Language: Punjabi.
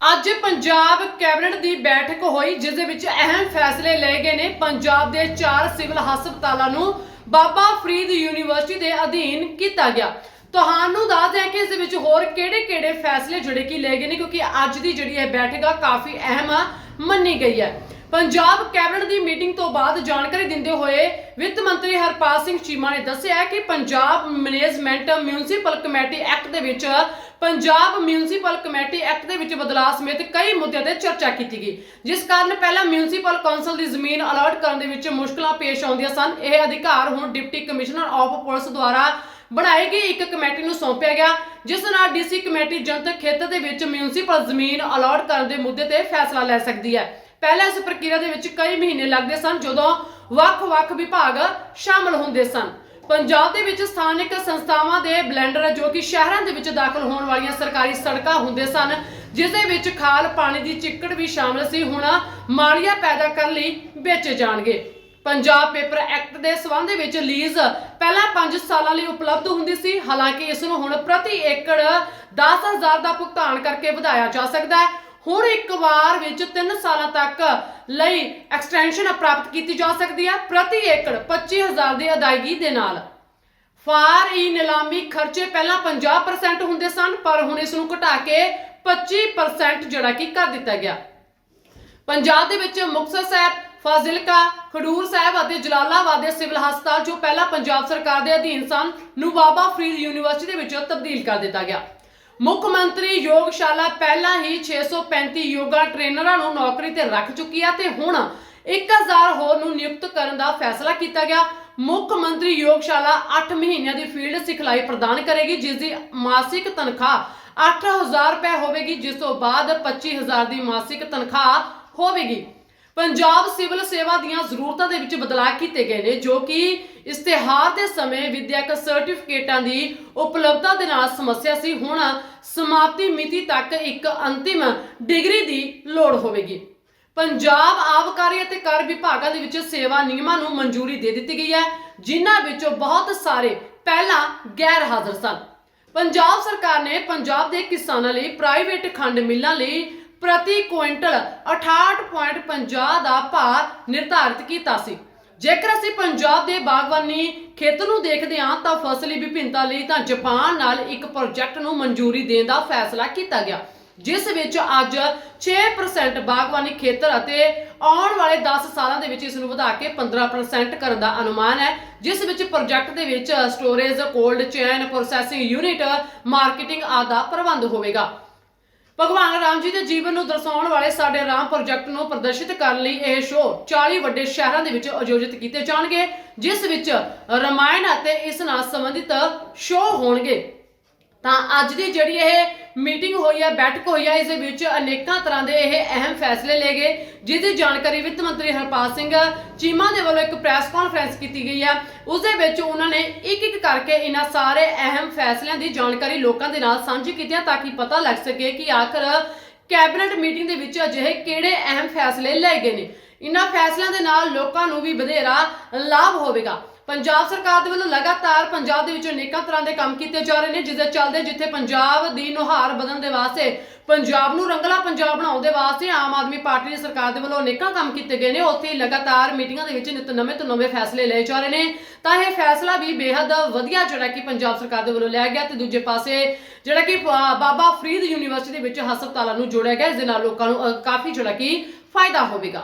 ਅੱਜ ਪੰਜਾਬ ਕੈਬਨਿਟ ਦੀ ਬੈਠਕ ਹੋਈ, ਜਿਸ ਦੇ ਵਿੱਚ ਅਹਿਮ ਫੈਸਲੇ ਲਏ ਗਏ ਨੇ। ਪੰਜਾਬ ਦੇ ਚਾਰ ਸਿਵਲ ਹਸਪਤਾਲਾਂ ਨੂੰ ਬਾਬਾ ਫਰੀਦ ਯੂਨੀਵਰਸਿਟੀ ਦੇ ਅਧੀਨ ਕੀਤਾ ਗਿਆ। ਤੁਹਾਨੂੰ ਦੱਸ ਦਿਆਂ ਕਿ ਇਸ ਦੇ ਵਿੱਚ ਹੋਰ ਕਿਹੜੇ-ਕਿਹੜੇ ਫੈਸਲੇ ਜਿਹੜੇ ਕਿ ਲਏ ਗਏ ਨੇ, ਕਿਉਂਕਿ ਅੱਜ ਦੀ ਜਿਹੜੀ ਇਹ ਬੈਠਕ ਆ, ਕਾਫੀ ਅਹਿਮ ਆ, ਮੰਨੀ ਗਈ ਹੈ। ਪੰਜਾਬ ਕੈਬਨਿਟ ਦੀ ਮੀਟਿੰਗ ਤੋਂ ਬਾਅਦ ਜਾਣਕਾਰੀ ਦਿੰਦੇ ਹੋਏ ਵਿੱਤ ਮੰਤਰੀ ਹਰਪਾਲ ਸਿੰਘ ਚੀਮਾ ਨੇ ਦੱਸਿਆ ਕਿ Punjab management municipal committee act ਦੇ ਵਿੱਚ ਪੰਜਾਬ ਮਿਊਨਿਸਪਲ ਕਮੇਟੀ ਐਕਟ ਦੇ ਵਿੱਚ ਬਦਲਾਅ ਸਮੇਤ ਕਈ ਮੁੱਦਿਆਂ ਤੇ ਚਰਚਾ ਕੀਤੀ ਗਈ, ਜਿਸ ਕਾਰਨ ਪਹਿਲਾਂ ਮਿਊਨਿਸਪਲ ਕੌਂਸਲ ਦੀ ਜ਼ਮੀਨ ਅਲਾਟ ਕਰਨ ਦੇ ਵਿੱਚ ਮੁਸ਼ਕਲਾਂ ਪੇਸ਼ ਆਉਂਦੀਆਂ ਸਨ। ਇਹ ਅਧਿਕਾਰ ਹੁਣ ਡਿਪਟੀ ਕਮਿਸ਼ਨਰ ਆਫ ਪੁਲਿਸ ਦੁਆਰਾ ਬਣਾਈ ਗਈ ਇੱਕ ਕਮੇਟੀ ਨੂੰ ਸੌਂਪਿਆ ਗਿਆ, ਜਿਸ ਨਾਲ ਡੀਸੀ ਕਮੇਟੀ ਜਨਤਕ ਖੇਤਰ ਦੇ ਵਿੱਚ ਮਿਊਨਿਸਪਲ ਜ਼ਮੀਨ ਅਲਾਟ ਕਰਨ ਦੇ ਮੁੱਦੇ ਤੇ ਫੈਸਲਾ ਲੈ ਸਕਦੀ ਹੈ। ਪਹਿਲਾਂ ਇਸ ਪ੍ਰਕਿਰਿਆ ਦੇ ਵਿੱਚ ਕਈ ਮਹੀਨੇ ਲੱਗਦੇ ਸਨ, ਜਦੋਂ ਵੱਖ-ਵੱਖ ਵਿਭਾਗ ਸ਼ਾਮਲ ਹੁੰਦੇ ਸਨ। ਪੰਜਾਬ ਦੇ ਵਿੱਚ ਸਥਾਨਕ ਸੰਸਥਾਵਾਂ ਦੇ ਬਲੈਂਡਰ ਜੋ ਕਿ ਸ਼ਹਿਰਾਂ ਦੇ ਵਿੱਚ ਦਾਖਲ ਹੋਣ ਵਾਲੀਆਂ ਸਰਕਾਰੀ ਸੜਕਾਂ ਹੁੰਦੇ ਸਨ, ਜਿਸ ਦੇ ਵਿੱਚ ਖਾਲ ਪਾਣੀ ਦੀ ਚਿੱਕੜ ਵੀ ਸ਼ਾਮਲ ਸੀ, ਹੁਣ ਮਾਲੀਆ ਪੈਦਾ ਕਰਨ ਲਈ ਵੇਚੇ ਜਾਣਗੇ। ਪੰਜਾਬ ਪੇਪਰ ਐਕਟ ਦੇ ਸਬੰਧ ਵਿੱਚ ਲੀਜ਼ ਪਹਿਲਾਂ 5 ਸਾਲਾਂ ਲਈ ਉਪਲਬਧ ਹੁੰਦੀ ਸੀ, ਹਾਲਾਂਕਿ ਇਸ ਨੂੰ ਹੁਣ ਪ੍ਰਤੀ ਏਕੜ 10000 ਦਾ ਭੁਗਤਾਨ ਕਰਕੇ ਵਧਾਇਆ ਜਾ ਸਕਦਾ ਹੈ। ਹੁਣ ਇੱਕ ਵਾਰ ਵਿੱਚ 3 ਸਾਲਾਂ ਤੱਕ ਲਈ ਐਕਸਟੈਂਸ਼ਨ ਪ੍ਰਾਪਤ ਕੀਤੀ ਜਾ ਸਕਦੀ ਹੈ ਪ੍ਰਤੀ ਏਕੜ 25000 ਦੀ ਅਦਾਇਗੀ ਦੇ ਨਾਲ। ਫਾਰ ਈ ਨਿਲਾਮੀ ਖਰਚੇ ਪਹਿਲਾਂ 50% ਹੁੰਦੇ ਸਨ, ਪਰ ਹੁਣ ਇਸ ਨੂੰ ਘਟਾ ਕੇ 25% ਜਿਹੜਾ ਕਿ ਕਰ ਦਿੱਤਾ ਗਿਆ। ਪੰਜਾਬ ਦੇ ਵਿੱਚ ਮੁਕਤਸਰ ਸਾਹਿਬ, ਫਾਜ਼ਿਲਕਾ, ਖਡੂਰ ਸਾਹਿਬ ਅਤੇ ਜਲਾਲਾਬਾਦ ਦੇ ਸਿਵਲ ਹਸਪਤਾਲ, ਜੋ ਪਹਿਲਾਂ ਪੰਜਾਬ ਸਰਕਾਰ ਦੇ ਅਧੀਨ ਸਨ ਨੂੰ ਬਾਬਾ ਫਰੀਦ ਯੂਨੀਵਰਸਿਟੀ ਦੇ ਵਿੱਚ ਤਬਦੀਲ ਕਰ ਦਿੱਤਾ ਗਿਆ। ਮੁੱਖ ਮੰਤਰੀ ਯੋਗਸ਼ਾਲਾ ਪਹਿਲਾਂ ਹੀ 635 ਯੋਗਾ ਟ੍ਰੇਨਰਾਂ ਨੂੰ ਨੌਕਰੀ ਤੇ ਰੱਖ ਚੁੱਕੀ ਆ ਤੇ ਹੁਣ 1000 ਹੋਰ ਨੂੰ ਨਿਯੁਕਤ ਕਰਨ ਦਾ ਫੈਸਲਾ ਕੀਤਾ ਗਿਆ। ਮੁੱਖ ਮੰਤਰੀ ਯੋਗਸ਼ਾਲਾ 8 ਮਹੀਨਿਆਂ ਦੀ ਫੀਲਡ ਸਿਖਲਾਈ ਪ੍ਰਦਾਨ ਕਰੇਗੀ, ਜਿਸ ਦੀ ਮਾਸਿਕ ਤਨਖਾਹ 8000 ਰੁਪਏ ਹੋਵੇਗੀ, ਜਿਸ ਤੋਂ ਬਾਅਦ 25000 ਦੀ ਮਾਸਿਕ ਤਨਖਾਹ ਹੋਵੇਗੀ। ਪੰਜਾਬ ਸਿਵਲ ਸੇਵਾ ਦੀਆਂ ਜ਼ਰੂਰਤਾਂ ਦੇ ਵਿੱਚ ਬਦਲਾਅ ਕੀਤੇ ਗਏ ਨੇ, ਜੋ ਕਿ ਇਸ਼ਤਿਹਾਰ ਦੇ ਸਮੇਂ ਵਿਦਿਅਕ ਸਰਟੀਫਿਕੇਟਾਂ ਦੀ ਉਪਲਬਧਤਾ ਦੇ ਨਾਲ ਸਮੱਸਿਆ ਸੀ, ਹੁਣ ਸਮਾਪਤੀ ਮਿਤੀ ਤੱਕ ਇੱਕ ਅੰਤਿਮ ਡਿਗਰੀ ਦੀ ਲੋੜ ਹੋਵੇਗੀ। ਪੰਜਾਬ ਆਬਕਾਰੀ ਅਤੇ ਕਰ ਵਿਭਾਗਾਂ ਦੇ ਵਿੱਚ ਸੇਵਾ ਨਿਯਮਾਂ ਨੂੰ ਮਨਜ਼ੂਰੀ ਦੇ ਦਿੱਤੀ ਗਈ ਹੈ, ਜਿਨ੍ਹਾਂ ਵਿੱਚੋਂ ਬਹੁਤ ਸਾਰੇ ਪਹਿਲਾਂ ਗੈਰ ਹਾਜ਼ਰ ਸਨ। ਪੰਜਾਬ ਸਰਕਾਰ ਨੇ ਪੰਜਾਬ ਦੇ ਕਿਸਾਨਾਂ ਲਈ ਪ੍ਰਾਈਵੇਟ ਖੰਡ ਮਿੱਲਾਂ ਲਈ ਪ੍ਰਤੀ ਕੁਇੰਟਲ 68.50 ਦਾ ਭਾਅ ਨਿਰਧਾਰਿਤ ਕੀਤਾ ਸੀ। ਜੇਕਰ ਅਸੀਂ ਪੰਜਾਬ ਦੇ ਬਾਗਬਾਨੀ ਖੇਤਰ ਨੂੰ ਦੇਖਦੇ ਹਾਂ, ਤਾਂ ਫਸਲੀ ਵਿਭਿੰਨਤਾ ਲਈ ਤਾਂ ਜਾਪਾਨ ਨਾਲ ਇੱਕ ਪ੍ਰੋਜੈਕਟ ਨੂੰ ਮਨਜ਼ੂਰੀ ਦੇਣ ਦਾ ਫੈਸਲਾ ਕੀਤਾ ਗਿਆ, ਜਿਸ ਵਿੱਚ ਅੱਜ 6% ਬਾਗਬਾਨੀ ਖੇਤਰ ਅਤੇ ਆਉਣ ਵਾਲੇ 10 ਸਾਲਾਂ ਦੇ ਵਿੱਚ ਇਸ ਨੂੰ ਵਧਾ ਕੇ 15% ਕਰਨ ਦਾ ਅਨੁਮਾਨ ਹੈ, ਜਿਸ ਵਿੱਚ ਪ੍ਰੋਜੈਕਟ ਦੇ ਵਿੱਚ storage, cold chain, processing unit, marketing ਆਦਿ ਦਾ ਪ੍ਰਬੰਧ ਹੋਵੇਗਾ। ਭਗਵਾਨ ਰਾਮ ਜੀ ਦੇ ਜੀਵਨ ਨੂੰ ਦਰਸਾਉਣ ਵਾਲੇ ਸਾਡੇ ਰਾਮ ਪ੍ਰੋਜੈਕਟ ਨੂੰ ਪ੍ਰਦਰਸ਼ਿਤ ਕਰਨ ਲਈ ਇਹ ਸ਼ੋਅ 40 ਵੱਡੇ ਸ਼ਹਿਰਾਂ ਦੇ ਵਿੱਚ ਆਯੋਜਿਤ ਕੀਤੇ ਜਾਣਗੇ, ਜਿਸ ਵਿੱਚ ਰਮਾਇਣ ਅਤੇ ਇਸ ਨਾਲ ਸੰਬੰਧਿਤ ਸ਼ੋਅ ਹੋਣਗੇ। ਤਾਂ ਅੱਜ ਦੀ ਜਿਹੜੀ ਇਹ ਮੀਟਿੰਗ ਹੋਈ ਹੈ ਬੈਠਕ ਹੋਈ ਹੈ ਇਸ ਦੇ ਵਿੱਚ ਅਨੇਕਾਂ ਤਰ੍ਹਾਂ ਦੇ ਇਹ ਅਹਿਮ ਫੈਸਲੇ ਲਏ ਗਏ, ਜਿਸ ਦੀ ਜਾਣਕਾਰੀ ਵਿੱਤ ਮੰਤਰੀ ਹਰਪਾਲ ਸਿੰਘ ਚੀਮਾ ਦੇ ਵੱਲੋਂ ਇੱਕ ਪ੍ਰੈਸ ਕਾਨਫਰੰਸ ਕੀਤੀ ਗਈ ਹੈ ਉਸ ਦੇ ਵਿੱਚ ਉਹਨਾਂ ਨੇ ਇੱਕ ਇੱਕ ਕਰਕੇ ਇਹਨਾਂ ਸਾਰੇ ਅਹਿਮ ਫੈਸਲਿਆਂ ਦੀ ਜਾਣਕਾਰੀ ਲੋਕਾਂ ਦੇ ਨਾਲ ਸਾਂਝੀ ਕੀਤੀ ਹੈ ਤਾਂ ਕਿ ਪਤਾ ਲੱਗ ਸਕੇ ਕਿ ਆਖਰ ਕੈਬਨਿਟ ਮੀਟਿੰਗ ਦੇ ਵਿੱਚ ਅਜਿਹੇ ਕਿਹੜੇ ਅਹਿਮ ਫੈਸਲੇ ਲਏ ਗਏ ਨੇ। ਇਹਨਾਂ ਫੈਸਲਿਆਂ ਦੇ ਨਾਲ ਲੋਕਾਂ ਨੂੰ ਵੀ ਵਧੇਰਾ ਲਾਭ ਹੋਵੇਗਾ। ਪੰਜਾਬ ਸਰਕਾਰ ਦੇ ਵੱਲੋਂ ਲਗਾਤਾਰ ਪੰਜਾਬ ਦੇ ਵਿੱਚ ਅਨੇਕਾਂ ਤਰ੍ਹਾਂ ਦੇ ਕੰਮ ਕੀਤੇ ਜਾ ਰਹੇ ਨੇ ਜਿਸ ਦੇ ਚੱਲਦੇ ਜਿੱਥੇ ਪੰਜਾਬ ਦੀ ਨੁਹਾਰ ਬਦਲਣ ਦੇ ਵਾਸਤੇ ਪੰਜਾਬ ਨੂੰ ਰੰਗਲਾ ਪੰਜਾਬ ਬਣਾਉਣ ਦੇ ਵਾਸਤੇ ਆਮ ਆਦਮੀ ਪਾਰਟੀ ਦੀ ਸਰਕਾਰ ਦੇ ਵੱਲੋਂ ਅਨੇਕਾਂ ਕੰਮ ਕੀਤੇ ਗਏ ਨੇ। ਉੱਥੇ ਹੀ ਲਗਾਤਾਰ ਮੀਟਿੰਗਾਂ ਦੇ ਵਿੱਚ ਨਿਤ ਨਵੇਂ ਤੋਂ ਨਵੇਂ ਫੈਸਲੇ ਲਏ ਜਾ ਰਹੇ ਨੇ। ਤਾਂ ਇਹ ਫੈਸਲਾ ਵੀ ਬੇहद ਵਧੀਆ ਜਿਹੜਾ ਕਿ ਪੰਜਾਬ ਸਰਕਾਰ ਦੇ ਵੱਲੋਂ ਲਿਆ ਗਿਆ। ਤੇ ਦੂਜੇ ਪਾਸੇ ਜਿਹੜਾ ਕਿ ਅ, ਬਾਬਾ ਫਰੀਦ ਯੂਨੀਵਰਸਿਟੀ ਦੇ ਵਿੱਚ ਹਸਪਤਾਲਾਂ ਨੂੰ ਜੋੜਿਆ ਗਿਆ। ਇਸ ਦੇ ਨਾਲ ਲੋਕਾਂ ਨੂੰ ਕਾਫੀ ਜਿਹੜਾ ਕਿ ਫਾਇਦਾ ਹੋਵੇਗਾ।